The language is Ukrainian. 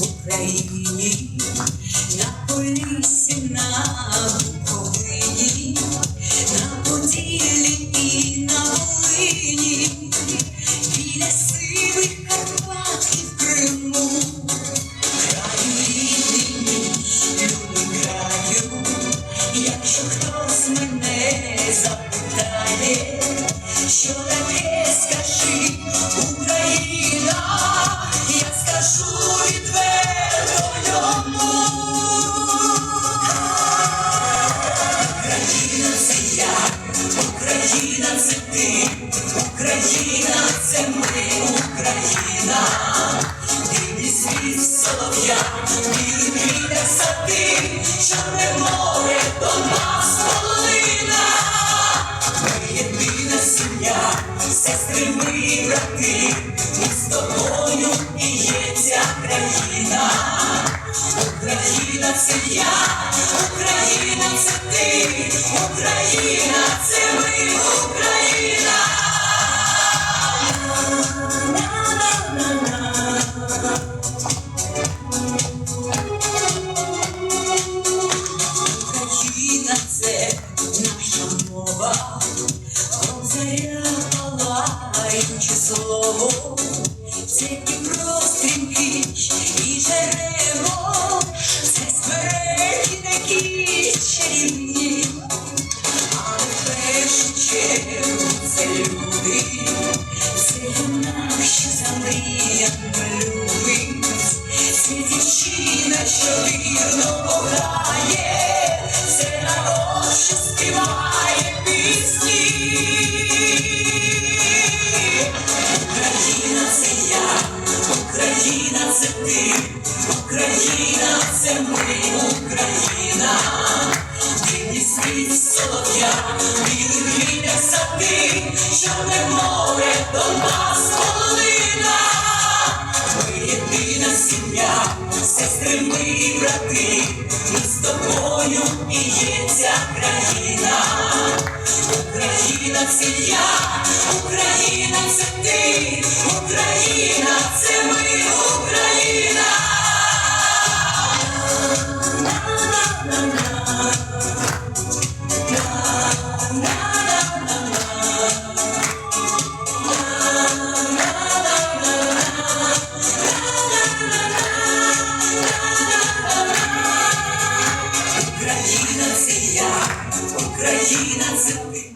Україні, на полісі, на і на Волині, біля сивих Карпат в Криму, краю рідний любий якщо хтось мене запитає, що таке скажи ти, Україна це ми, Україна, дивний світ солов'я, квіти сади, чорне море до нас полина. Єдина сім'я, сестри ми брати, ми з тобою і є ця країна. Україна це я, Україна це ти, Україна це ми, Україна. Палаюче слово, це Дніпро стрімкий і жерево, це смереки такі чарівні, а в першу чергу це люди, це юнак, що замріями любить, це дівчина, що вірно кохає, це народ, що співає Ми, Україна, дивний світ солов'я, квітах сади, чорне море до нас полина. Ми єдина сім'я, сестри ми і брати, ми з тобою і є ця країна. Україна це я, Україна це ти, Україна це Україна це я, Україна це ти.